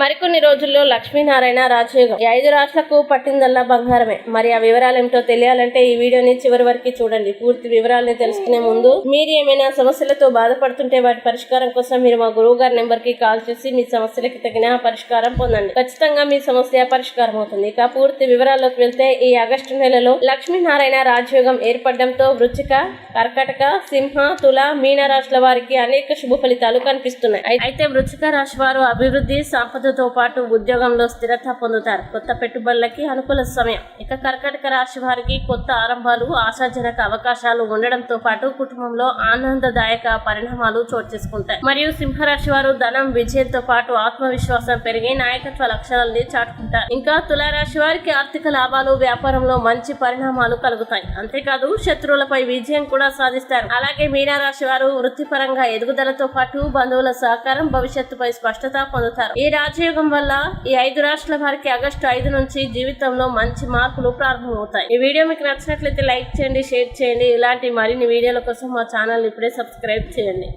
మరికొన్ని రోజుల్లో లక్ష్మీనారాయణ రాజయోగం. ఈ ఐదు రాష్ట్రాలకు పట్టిందల్లా బంగారమే. మరి ఆ వివరాలు ఏమిటో తెలియాలంటే ఈ వీడియోని చివరి వరకు చూడండి. పూర్తి వివరాలని తెలుసుకునే ముందు మీరు ఏమైనా సమస్యలతో బాధపడుతుంటే వాటి పరిష్కారం కోసం మీరు మా గురువు గారి నెంబర్కి కాల్ చేసి మీ సమస్యలకి తగిన పరిష్కారం పొందండి. ఖచ్చితంగా మీ సమస్య పరిష్కారం అవుతుంది. ఇక పూర్తి వివరాల్లోకి వెళ్తే ఈ ఆగస్టు నెలలో లక్ష్మీనారాయణ రాజయోగం ఏర్పడడంతో వృచ్చిక కర్కటక సింహ తుల మీన రాశుల వారికి అనేక శుభ ఫలితాలు కనిపిస్తున్నాయి. అయితే వృచ్చిక రాశి వారు అభివృద్ధి మద్దతుతో పాటు ఉద్యోగంలో స్థిరత పొందుతారు. కొత్త పెట్టుబడులకి అనుకూల సమయం. ఇక కర్కటక రాశి వారికి కొత్త ఆరంభాలు ఆశాజనక అవకాశాలు ఉండడంతో పాటు కుటుంబంలో ఆనందదాయక పరిణామాలు చోటు చేసుకుంటాయి. మరియు సింహరాశి వారు ధనం విజయంతో పాటు ఆత్మవిశ్వాసం పెరిగి నాయకత్వ లక్షణాలని చాటుకుంటారు. ఇంకా తులారాశి వారికి ఆర్థిక లాభాలు వ్యాపారంలో మంచి పరిణామాలు కలుగుతాయి. అంతేకాదు శత్రువులపై విజయం కూడా సాధిస్తారు. అలాగే మీనారాశి వారు వృత్తిపరంగా ఎదుగుదలతో పాటు బంధువుల సహకారం భవిష్యత్తుపై స్పష్టత పొందుతారు. ఈ రాజయోగం వల్ల ఈ ఐదు రాష్ట్రాల వారికి ఆగస్టు ఐదు నుంచి జీవితంలో మంచి మార్పులు ప్రారంభమవుతాయి. ఈ వీడియో మీకు నచ్చినట్లయితే లైక్ చేయండి షేర్ చేయండి. ఇలాంటి మరిన్ని వీడియోల కోసం మా ఛానల్ ఇప్పుడే సబ్స్క్రైబ్ చేయండి.